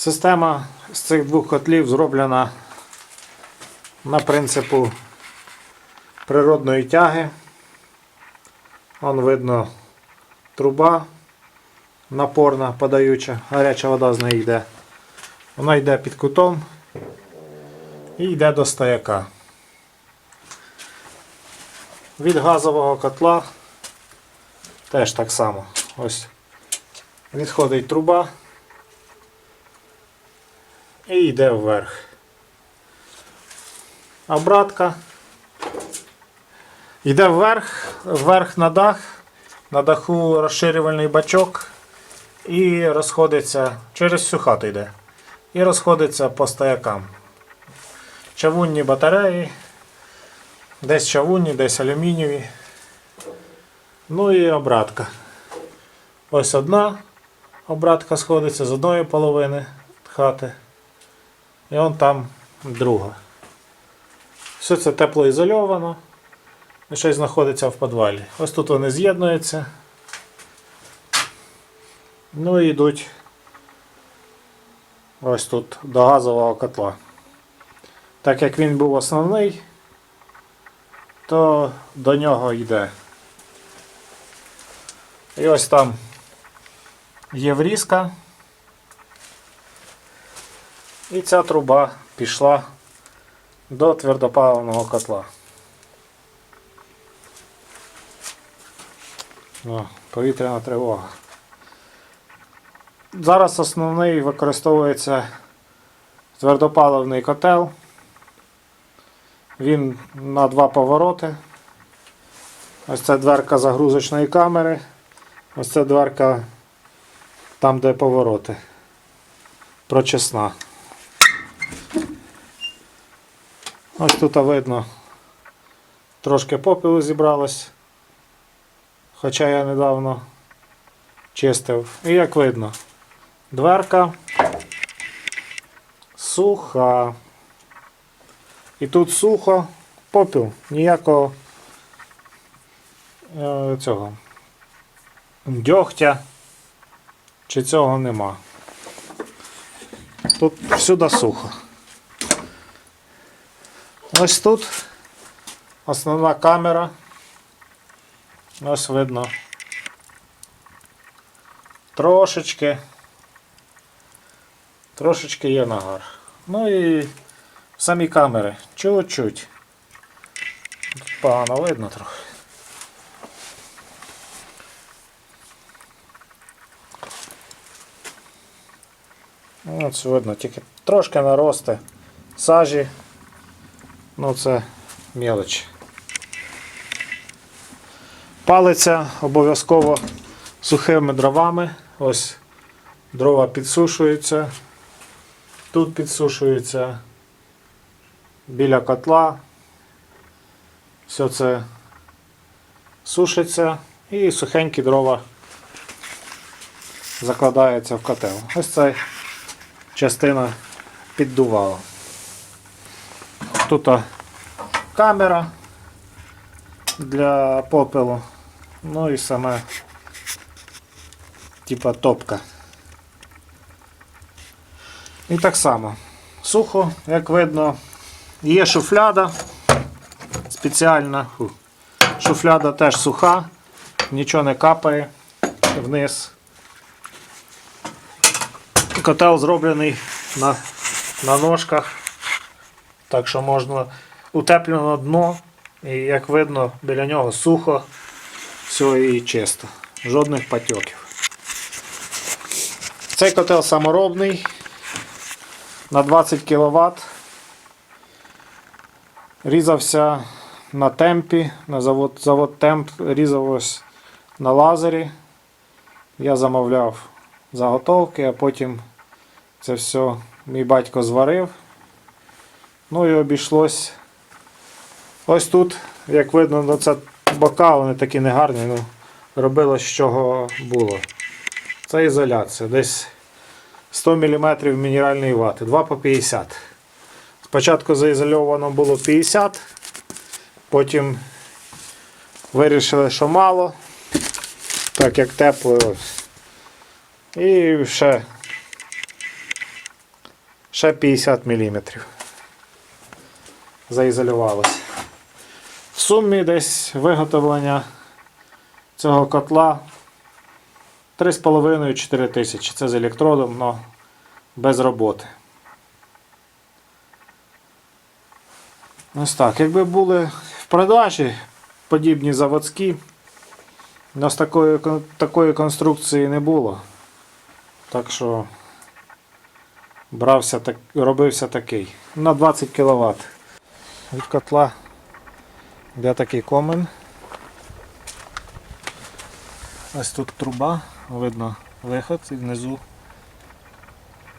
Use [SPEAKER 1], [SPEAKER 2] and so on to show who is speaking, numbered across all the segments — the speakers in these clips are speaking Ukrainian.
[SPEAKER 1] Система з цих двох котлів зроблена на принципу природної тяги. Вон видно труба напорна, подаюча, гаряча вода з неї йде. Вона йде під кутом і йде до стояка. Від газового котла теж так само. Ось відходить труба і йде вверх. Обратка. Йде вверх, вверх на дах, на даху розширювальний бачок і розходиться через всю хату йде. І розходиться по стоякам. Чавунні батареї, десь чавунні, десь алюмінієві. Ну і обратка. Ось одна обратка сходиться з одної половини хати. І он там друга. Все це теплоізольовано. І щось знаходиться в підвалі. Ось тут вони з'єднуються. Ну і йдуть ось тут до газового котла. Так як він був основний, то до нього йде. І ось там є врізка. І ця труба пішла до твердопаливного котла. О, повітряна тривога. Зараз основний використовується твердопаливний котел. Він на два повороти. Ось це дверка загрузочної камери. Ось це дверка там, де повороти. Прочесна. Ось тут видно трошки попелу зібралось. Хоча я недавно чистив. І як видно, дверка суха. І тут сухо, попіл, ніякого е, цього дьогтя чи цього нема. Тут всюди сухо. Ось тут основна камера. Ось видно. Трошечки. Трошечки є нагар. Ну і самі камери. Чуть-чуть. Погано видно трохи. Ось видно, тільки трошки наросте сажі. Ну це мелоч. Палиться обов'язково сухими дровами. Ось дрова підсушуються. Тут підсушується біля котла. Все це сушиться і сухенькі дрова закладаються в котел. Ось ця частина піддувала. Тут камера для попелу. Ну і саме типа топка. І так само. Сухо, як видно, є шуфляда спеціальна. Фу. Шуфляда теж суха, нічого не капає вниз. Котел зроблений на, на ножках, так що можна утеплено дно, і як видно, біля нього сухо, все і чисто. Жодних патьоків. Цей котел саморобний на 20 кВт. Різався на темпі, на завод, завод темп різав ось на лазері. Я замовляв заготовки, а потім це все мій батько зварив. Ну і обійшлось. Ось тут, як видно, ну, це бока, вони такі негарні, ну, робилось з чого було. Це ізоляція. Десь 100 мм мінеральної вати, 2 по 50. Спочатку заізольовано було 50, потім вирішили, що мало, так як тепло. І ще ще 50 мм. Заізолювалося. В сумі десь виготовлення цього котла 3,5-4 тисячі. Це з електродом, але без роботи. Ось так. Якби були в продажі подібні заводські, у нас такої, такої конструкції не було. Так що брався так, робився такий. На 20 кВт. Від котла йде такий комен. Ось тут труба, видно виход і внизу,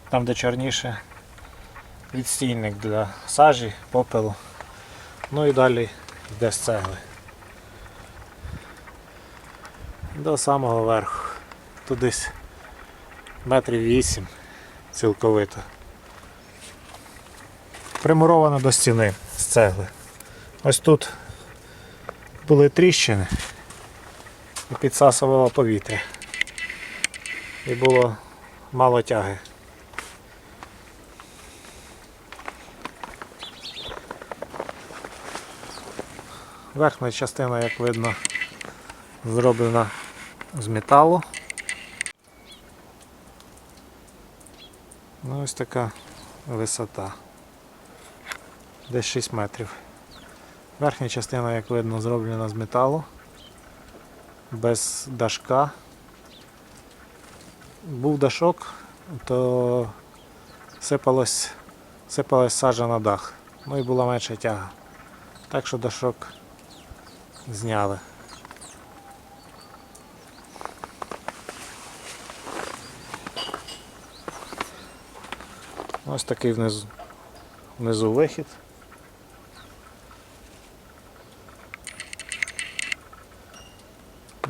[SPEAKER 1] там де чорніше, відстійник для сажі, попелу. Ну і далі йде з цегли. До самого верху. Тут десь метрів 8 цілковито. Примуровано до стіни з цегли. Ось тут були тріщини і підсасувало повітря. І було мало тяги. Верхня частина, як видно, зроблена з металу. Ну ось така висота. Десь 6 метрів. Верхня частина, як видно, зроблена з металу. Без дашка. Був дашок, то сипалось, сипалась сажа на дах. Ну і була менша тяга. Так що дашок зняли. Ось такий внизу, внизу вихід.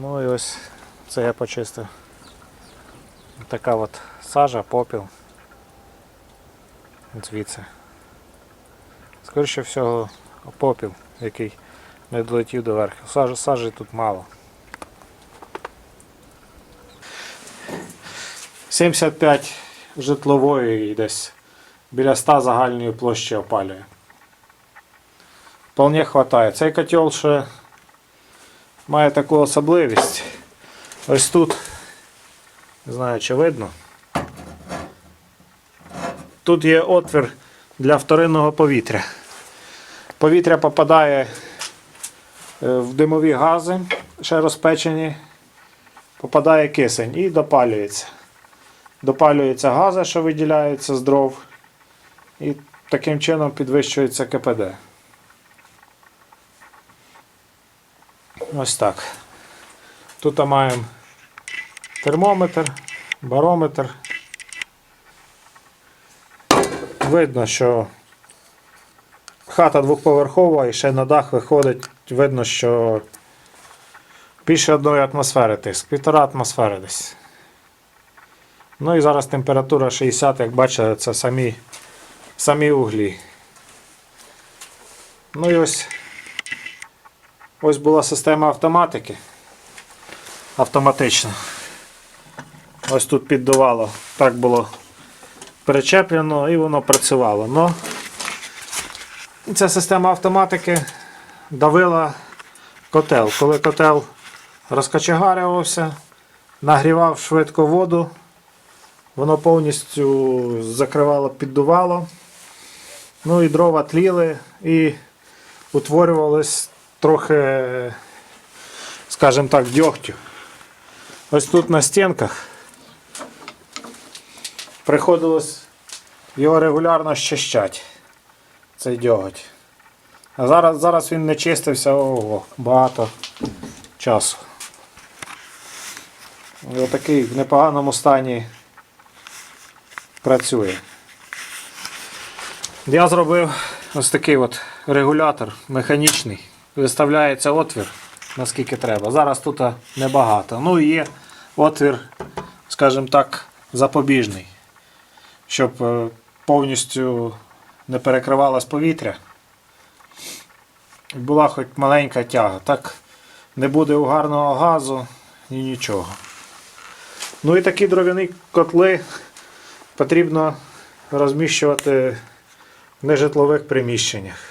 [SPEAKER 1] Ну і ось це я почистив. Така от сажа, попіл. Звідси. Скоріше всього попіл, який не долетів до верху. Сажі, сажі тут мало. 75 житлової і десь біля 100 загальної площі опалює. Вполне хватає. Цей котел ще має таку особливість. Ось тут, не знаю чи видно. Тут є отвір для вторинного повітря. Повітря попадає е, в димові гази, ще розпечені, попадає кисень і допалюється. Допалюються гази, що виділяються з дров, і таким чином підвищується КПД. Ось так. Тут маємо термометр, барометр. Видно, що хата двохповерхова і ще на дах виходить, видно, що більше одної атмосфери тиск, півтора атмосфери десь. Ну і зараз температура 60, як бачите, це самі, самі углі. Ну і ось ось була система автоматики. Автоматична. Ось тут піддувало. Так було перечеплено і воно працювало. Но ця система автоматики давила котел. Коли котел розкочегарювався, нагрівав швидко воду, воно повністю закривало, піддувало. Ну і дрова тліли і утворювалось трохи, скажімо так, дьогтю. Ось тут на стінках приходилось його регулярно щищати, цей дьоготь. А зараз, зараз він не чистився ого, багато часу. Отакий в непоганому стані працює. Я зробив ось такий от регулятор механічний. Виставляється отвір, наскільки треба. Зараз тут небагато. Ну і є отвір, скажімо так, запобіжний, щоб е, повністю не перекривалось повітря. Була хоч маленька тяга. Так не буде угарного газу і нічого. Ну і такі дров'яні котли потрібно розміщувати в нежитлових приміщеннях.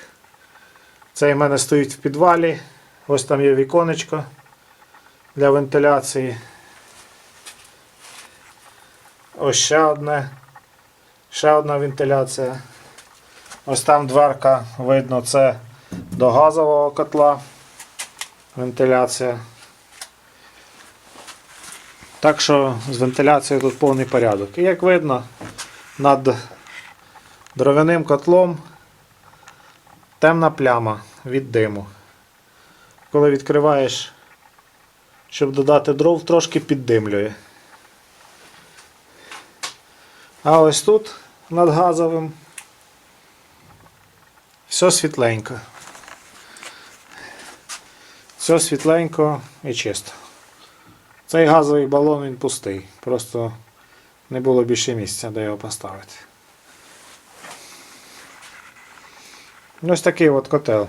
[SPEAKER 1] Цей в мене стоїть в підвалі. Ось там є віконечко для вентиляції. Ось ще одне. Ще одна вентиляція. Ось там дверка, видно, це до газового котла. Вентиляція. Так що з вентиляцією тут повний порядок. І як видно, над дров'яним котлом темна пляма від диму. Коли відкриваєш, щоб додати дров, трошки піддимлює. А ось тут над газовим все світленько. Все світленько і чисто. Цей газовий балон він пустий. Просто не було більше місця, де його поставити. Ось такий от котел.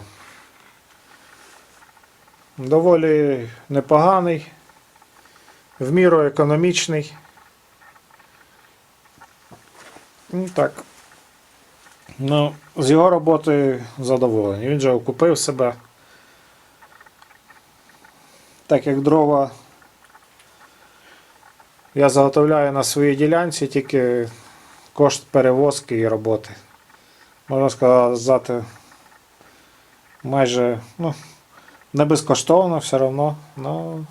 [SPEAKER 1] Доволі непоганий, в міру економічний. Ну так. Ну, з його роботи задоволений. Він же окупив себе. Так як дрова я заготовляю на своїй ділянці тільки кошт перевозки і роботи. Можна сказати, майже ну, не безкоштовно все одно, але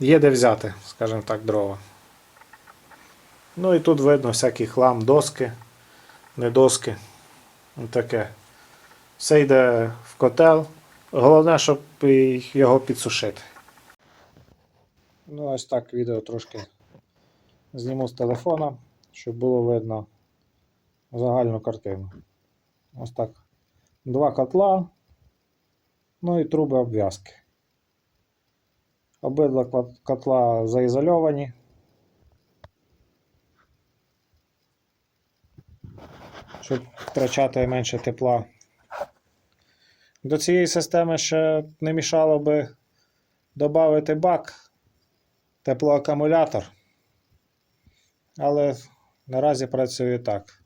[SPEAKER 1] є де взяти, скажімо так, дрова. Ну і тут видно всякий хлам, доски, не доски. Таке. Все йде в котел. Головне, щоб його підсушити. Ну, ось так відео трошки зніму з телефона, щоб було видно загальну картину. Ось так. Два котла, ну і труби обв'язки. Обидва котла заізольовані. Щоб втрачати менше тепла. До цієї системи ще не мішало би додати бак, теплоакумулятор. Але наразі працює так.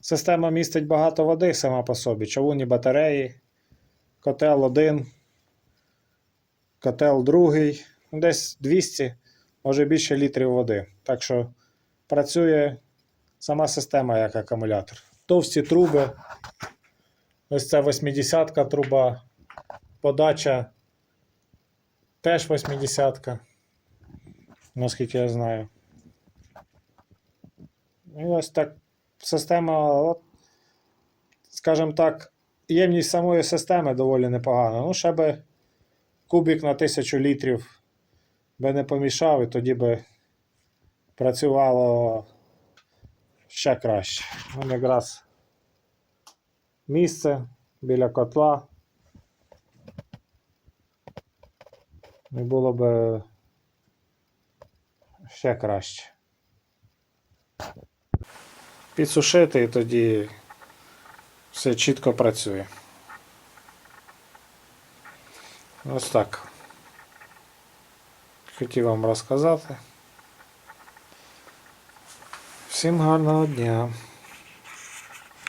[SPEAKER 1] Система містить багато води сама по собі, човунні батареї, котел один, котел другий, ну, десь 200, може більше літрів води. Так що працює сама система як акумулятор. Товсті труби. Ось це 80-ка труба, подача теж 80-ка, наскільки я знаю. І ось так система, от, скажімо так, ємність самої системи доволі непогана. Ну, ще би кубик на 1000 літрів би не помішав, і тоді би працювало ще краще. Ну, якраз місце біля котла. І було б ще краще. Підсушити і тоді все чітко працює. Ось так. Хотів вам розказати. Всім гарного дня!